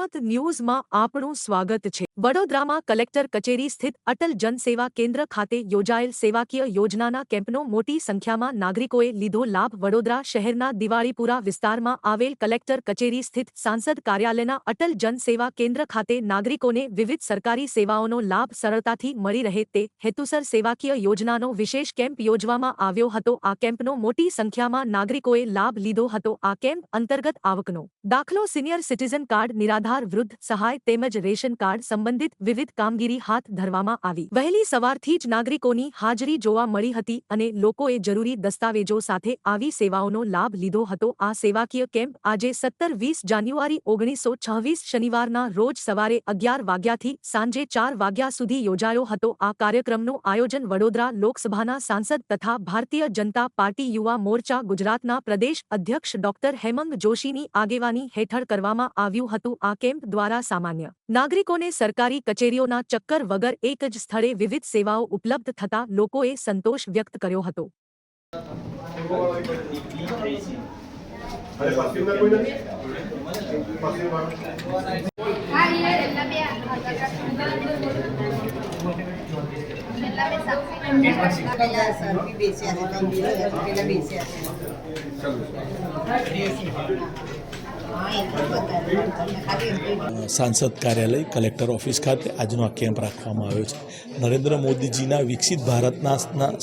જનમત ન્યૂઝમાં આપણું સ્વાગત છે. વડોદરામાં કલેક્ટર કચેરી સ્થિત અટલ જનસેવા કેન્દ્ર ખાતે યોજાયેલ સેવાકીય યોજનાના કેમ્પનો મોટી સંખ્યામાં નાગરિકોએ લીધો લાભ. વડોદરા શહેરના દિવાળીપુરા વિસ્તારમાં આવેલ કલેક્ટર કચેરી સ્થિત સાંસદ કાર્યાલયના અટલ જનસેવા કેન્દ્ર ખાતે નાગરિકોને વિવિધ સરકારી સેવાઓનો લાભ સરળતાથી મળી રહે તે હેતુસર સેવાકીય યોજનાનો વિશેષ કેમ્પ યોજવામાં આવ્યો હતો. આ કેમ્પનો મોટી સંખ્યામાં નાગરિકોએ લાભ લીધો હતો. આ કેમ્પ અંતર્ગત આવકનો દાખલો સિનિયર સિટીઝન કાર્ડ નિરાધાર વૃદ્ધ સહાય તેમજ રેશન કાર્ડ સંબંધિત વિવિધ કામગીરી હાથ ધરવામાં આવી. વહેલી સવારથી જ નાગરિકોની હાજરી જોવા મળી હતી અને લોકોએ જરૂરી દસ્તાવેજો સાથે આવી સેવાઓનો લાભ લીધો હતો. આ સેવાકીય કેમ્પ આજે સત્તર વીસ જાન્યુઆરી ઓગણીસો છવ્વીસ શનિવારના રોજ સવારે અગિયાર વાગ્યાથી સાંજે ચાર વાગ્યા સુધી યોજાયો હતો. આ કાર્યક્રમનું આયોજન વડોદરા લોકસભાના સાંસદ તથા ભારતીય જનતા પાર્ટી યુવા મોરચા ગુજરાતના પ્રદેશ અધ્યક્ષ ડોક્ટર હેમંત જોશીની આગેવાની હેઠળ કરવામાં આવ્યું હતું. આ કેમ્પ દ્વારા સામાન્ય નાગરિકોને સરકારી કચેરીઓના ચક્કર વગર એક જ સ્થળે વિવિધ સેવાઓ ઉપલબ્ધ થતા લોકોએ સંતોષ વ્યક્ત કર્યો હતો બેસ્યા સાંસદ કાર્યાલય, કલેક્ટર ઓફિસ ખાતે આજનો આ કેમ્પ રાખવામાં આવ્યો છે. નરેન્દ્ર મોદીજીના વિકસિત ભારતના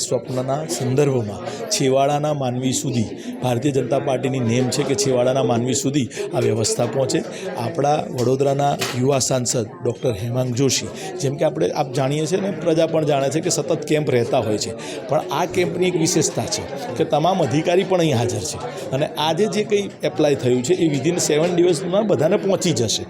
સ્વપ્નના સંદર્ભમાં છેવાડાના માનવી સુધી, ભારતીય જનતા પાર્ટીની નેમ છે કે છેવાડાના માનવી સુધી આ વ્યવસ્થા પહોંચે. આપણા વડોદરાના યુવા સાંસદ ડૉક્ટર હેમાંગ જોશી, જેમ કે આપણે આપ જાણીએ છીએ ને, પ્રજા પણ જાણે છે કે સતત કેમ્પ રહેતા હોય છે. પણ આ કેમ્પની એક વિશેષતા છે કે તમામ અધિકારી પણ અહીં હાજર છે. અને આજે જે કંઈ એપ્લાય થયું છે એ વિધિન સેવન દિવસમાં બધાને પહોંચી જશે.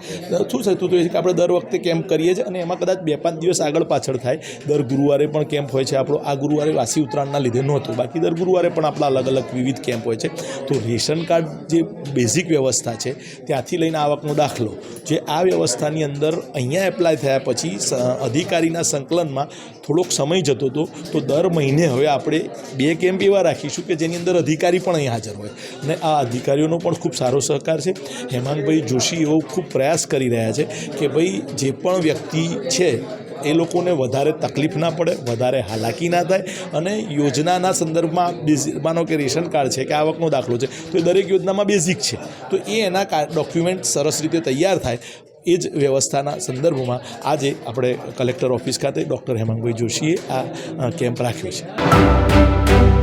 શું થતું હતું કે આપણે દર વખતે કેમ્પ કરીએ છીએ અને એમાં કદાચ બે પાંચ દિવસ આગળ પાછળ થાય. દર ગુરુવારે પણ કેમ્પ હોય છે આપણો. આ ગુરુવારે વાસી ઉત્તરાયણના લીધે નહોતું. બાકી દર ગુરુવારે પણ આપણા અલગ અલગ વિવિધ કેમ્પ હોય છે. તો રેશન કાર્ડ જે બેઝિક વ્યવસ્થા છે, ત્યાંથી લઈને આવકનો દાખલો. જે આ વ્યવસ્થાની અંદર અહીંયા એપ્લાય થયા પછી અધિકારીના સંકલનમાં થોડોક સમય જતો હતો. તો દર મહિને હવે આપણે બે કેમ્પ એવા રાખીશું કે જેની અંદર અધિકારી પણ અહીં હાજર હોય. અને આ અધિકારીઓનો પણ ખૂબ સારો સહકાર છે. હેમાંગભાઈ જોશી એવો ખૂબ પ્રયાસ કરી રહ્યા છે કે ભાઈ જે પણ વ્યક્તિ છે, એ લોકોને વધારે તકલીફ ના પડે, વધારે હાલાકી ના થાય અને યોજનાના સંદર્ભમાં માનો કે રેશન કાર્ડ છે કે આવકનો દાખલો છે, તો એ દરેક યોજનામાં બેઝિક છે. તો એ એના ડોક્યુમેન્ટ સરસ રીતે તૈયાર થાય એ જ વ્યવસ્થાના સંદર્ભમાં આજે આપણે કલેક્ટર ઓફિસ ખાતે ડૉક્ટર હેમાંગભાઈ જોશીએ આ કેમ્પ રાખ્યો છે.